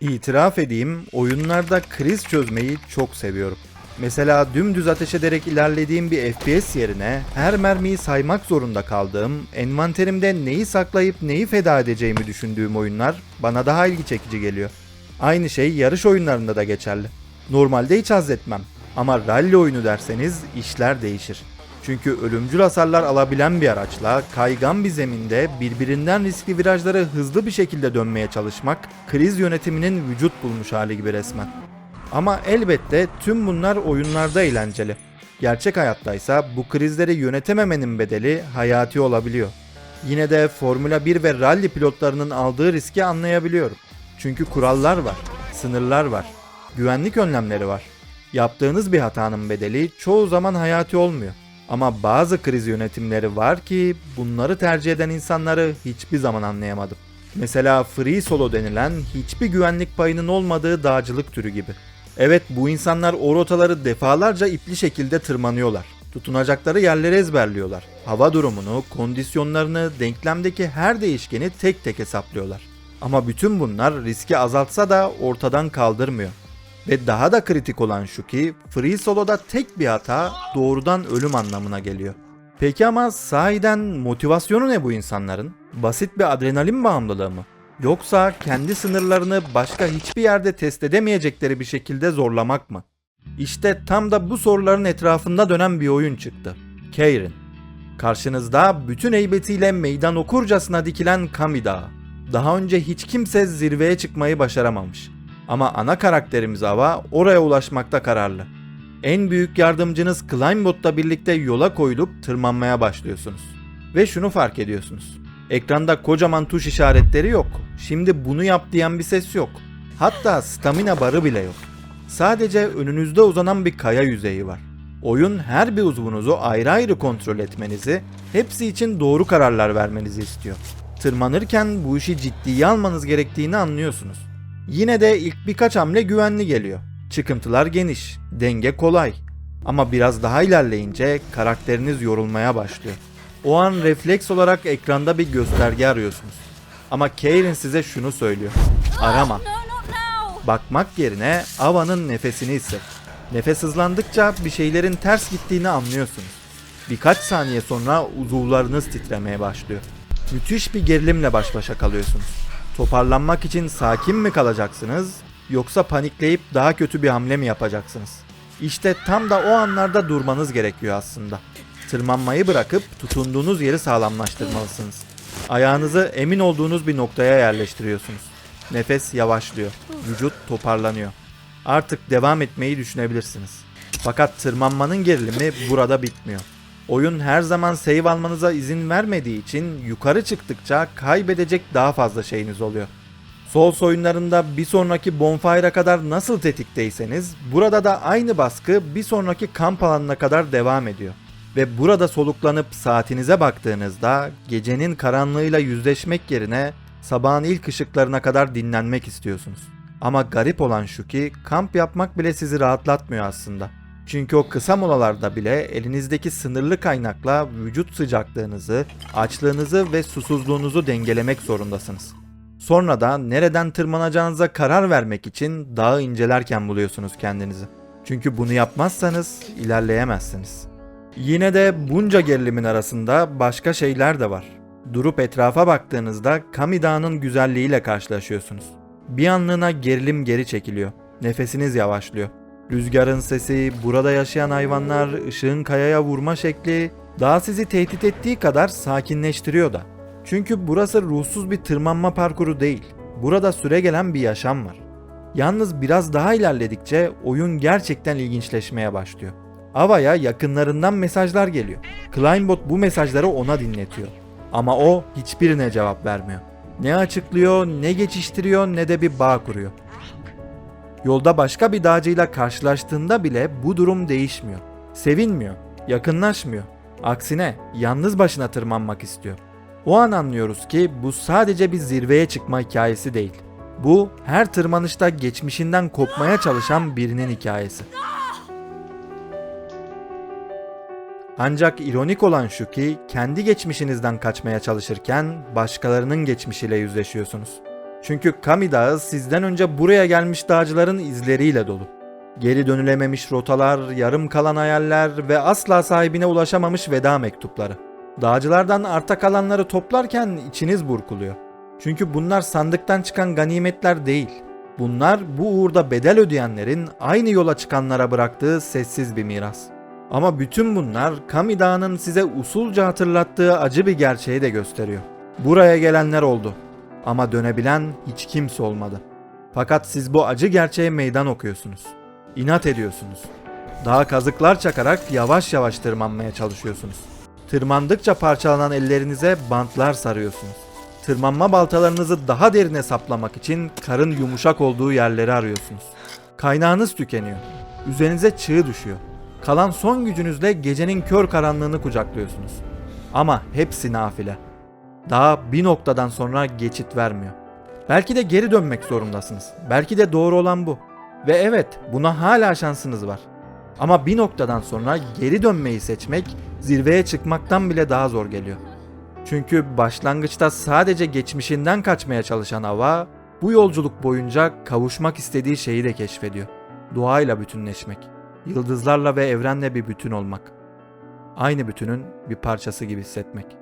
İtiraf edeyim, oyunlarda kriz çözmeyi çok seviyorum. Mesela dümdüz ateş ederek ilerlediğim bir FPS yerine her mermiyi saymak zorunda kaldığım, envanterimde neyi saklayıp neyi feda edeceğimi düşündüğüm oyunlar bana daha ilgi çekici geliyor. Aynı şey yarış oyunlarında da geçerli. Normalde hiç haz etmem ama rally oyunu derseniz işler değişir. Çünkü ölümcül hasarlar alabilen bir araçla kaygan bir zeminde birbirinden riskli virajları hızlı bir şekilde dönmeye çalışmak kriz yönetiminin vücut bulmuş hali gibi resmen. Ama elbette tüm bunlar oyunlarda eğlenceli. Gerçek hayattaysa bu krizleri yönetememenin bedeli hayati olabiliyor. Yine de Formula 1 ve rally pilotlarının aldığı riski anlayabiliyorum. Çünkü kurallar var, sınırlar var, güvenlik önlemleri var. Yaptığınız bir hatanın bedeli çoğu zaman hayati olmuyor. Ama bazı kriz yönetimleri var ki bunları tercih eden insanları hiçbir zaman anlayamadım. Mesela free solo denilen hiçbir güvenlik payının olmadığı dağcılık türü gibi. Evet bu insanlar o rotaları defalarca ipli şekilde tırmanıyorlar. Tutunacakları yerleri ezberliyorlar. Hava durumunu, kondisyonlarını, denklemdeki her değişkeni tek tek hesaplıyorlar. Ama bütün bunlar riski azaltsa da ortadan kaldırmıyor. Ve daha da kritik olan şu ki Free Solo'da tek bir hata doğrudan ölüm anlamına geliyor. Peki ama sahiden motivasyonu ne bu insanların? Basit bir adrenalin bağımlılığı mı? Yoksa kendi sınırlarını başka hiçbir yerde test edemeyecekleri bir şekilde zorlamak mı? İşte tam da bu soruların etrafında dönen bir oyun çıktı. Keirin. Karşınızda bütün heybetiyle meydan okurcasına dikilen Kami Dağı. Daha önce hiç kimse zirveye çıkmayı başaramamış. Ama ana karakterimiz Ava oraya ulaşmakta kararlı. En büyük yardımcınız Climbot'la birlikte yola koyulup tırmanmaya başlıyorsunuz. Ve şunu fark ediyorsunuz. Ekranda kocaman tuş işaretleri yok. Şimdi bunu yap diyen bir ses yok. Hatta stamina barı bile yok. Sadece önünüzde uzanan bir kaya yüzeyi var. Oyun her bir uzvunuzu ayrı ayrı kontrol etmenizi, hepsi için doğru kararlar vermenizi istiyor. Tırmanırken bu işi ciddiye almanız gerektiğini anlıyorsunuz. Yine de ilk birkaç hamle güvenli geliyor. Çıkıntılar geniş, denge kolay. Ama biraz daha ilerleyince karakteriniz yorulmaya başlıyor. O an refleks olarak ekranda bir gösterge arıyorsunuz. Ama Keirin size şunu söylüyor. Arama. Bakmak yerine Ava'nın nefesini hisset. Nefes hızlandıkça bir şeylerin ters gittiğini anlıyorsunuz. Birkaç saniye sonra uzuvlarınız titremeye başlıyor. Müthiş bir gerilimle baş başa kalıyorsunuz. Toparlanmak için sakin mi kalacaksınız yoksa panikleyip daha kötü bir hamle mi yapacaksınız? İşte tam da o anlarda durmanız gerekiyor aslında. Tırmanmayı bırakıp tutunduğunuz yeri sağlamlaştırmalısınız. Ayağınızı emin olduğunuz bir noktaya yerleştiriyorsunuz. Nefes yavaşlıyor. Vücut toparlanıyor. Artık devam etmeyi düşünebilirsiniz. Fakat tırmanmanın gerilimi burada bitmiyor. Oyun her zaman save almanıza izin vermediği için yukarı çıktıkça kaybedecek daha fazla şeyiniz oluyor. Souls oyunlarında bir sonraki bonfire'a kadar nasıl tetikteyseniz burada da aynı baskı bir sonraki kamp alanına kadar devam ediyor. Ve burada soluklanıp saatinize baktığınızda gecenin karanlığıyla yüzleşmek yerine sabahın ilk ışıklarına kadar dinlenmek istiyorsunuz. Ama garip olan şu ki kamp yapmak bile sizi rahatlatmıyor aslında. Çünkü o kısa molalarda bile elinizdeki sınırlı kaynakla vücut sıcaklığınızı, açlığınızı ve susuzluğunuzu dengelemek zorundasınız. Sonra da nereden tırmanacağınıza karar vermek için dağı incelerken buluyorsunuz kendinizi. Çünkü bunu yapmazsanız ilerleyemezsiniz. Yine de bunca gerilimin arasında başka şeyler de var. Durup etrafa baktığınızda Kami Dağı'nın güzelliğiyle karşılaşıyorsunuz. Bir anlığına gerilim geri çekiliyor. Nefesiniz yavaşlıyor. Rüzgarın sesi, burada yaşayan hayvanlar, ışığın kayaya vurma şekli daha sizi tehdit ettiği kadar sakinleştiriyor da. Çünkü burası ruhsuz bir tırmanma parkuru değil. Burada süre gelen bir yaşam var. Yalnız biraz daha ilerledikçe oyun gerçekten ilginçleşmeye başlıyor. Ava'ya yakınlarından mesajlar geliyor. Climbot bu mesajları ona dinletiyor. Ama o hiçbirine cevap vermiyor. Ne açıklıyor, ne geçiştiriyor, ne de bir bağ kuruyor. Yolda başka bir dağcıyla karşılaştığında bile bu durum değişmiyor. Sevinmiyor, yakınlaşmıyor. Aksine yalnız başına tırmanmak istiyor. O an anlıyoruz ki bu sadece bir zirveye çıkma hikayesi değil. Bu her tırmanışta geçmişinden kopmaya çalışan birinin hikayesi. Ancak ironik olan şu ki kendi geçmişinizden kaçmaya çalışırken başkalarının geçmişiyle yüzleşiyorsunuz. Çünkü Kami Dağı sizden önce buraya gelmiş dağcıların izleriyle dolu. Geri dönülememiş rotalar, yarım kalan hayaller ve asla sahibine ulaşamamış veda mektupları. Dağcılardan arta kalanları toplarken içiniz burkuluyor. Çünkü bunlar sandıktan çıkan ganimetler değil. Bunlar bu uğurda bedel ödeyenlerin aynı yola çıkanlara bıraktığı sessiz bir miras. Ama bütün bunlar Kami Dağı'nın size usulca hatırlattığı acı bir gerçeği de gösteriyor. Buraya gelenler oldu. Ama dönebilen hiç kimse olmadı. Fakat siz bu acı gerçeğe meydan okuyorsunuz. İnat ediyorsunuz. Daha kazıklar çakarak yavaş yavaş tırmanmaya çalışıyorsunuz. Tırmandıkça parçalanan ellerinize bantlar sarıyorsunuz. Tırmanma baltalarınızı daha derine saplamak için karın yumuşak olduğu yerleri arıyorsunuz. Kaynağınız tükeniyor. Üzerinize çığ düşüyor. Kalan son gücünüzle gecenin kör karanlığını kucaklıyorsunuz. Ama hepsi nafile. Daha bir noktadan sonra geçit vermiyor. Belki de geri dönmek zorundasınız. Belki de doğru olan bu. Ve evet, buna hala şansınız var. Ama bir noktadan sonra geri dönmeyi seçmek zirveye çıkmaktan bile daha zor geliyor. Çünkü başlangıçta sadece geçmişinden kaçmaya çalışan Ava, bu yolculuk boyunca kavuşmak istediği şeyi de keşfediyor. Doğayla bütünleşmek, yıldızlarla ve evrenle bir bütün olmak. Aynı bütünün bir parçası gibi hissetmek.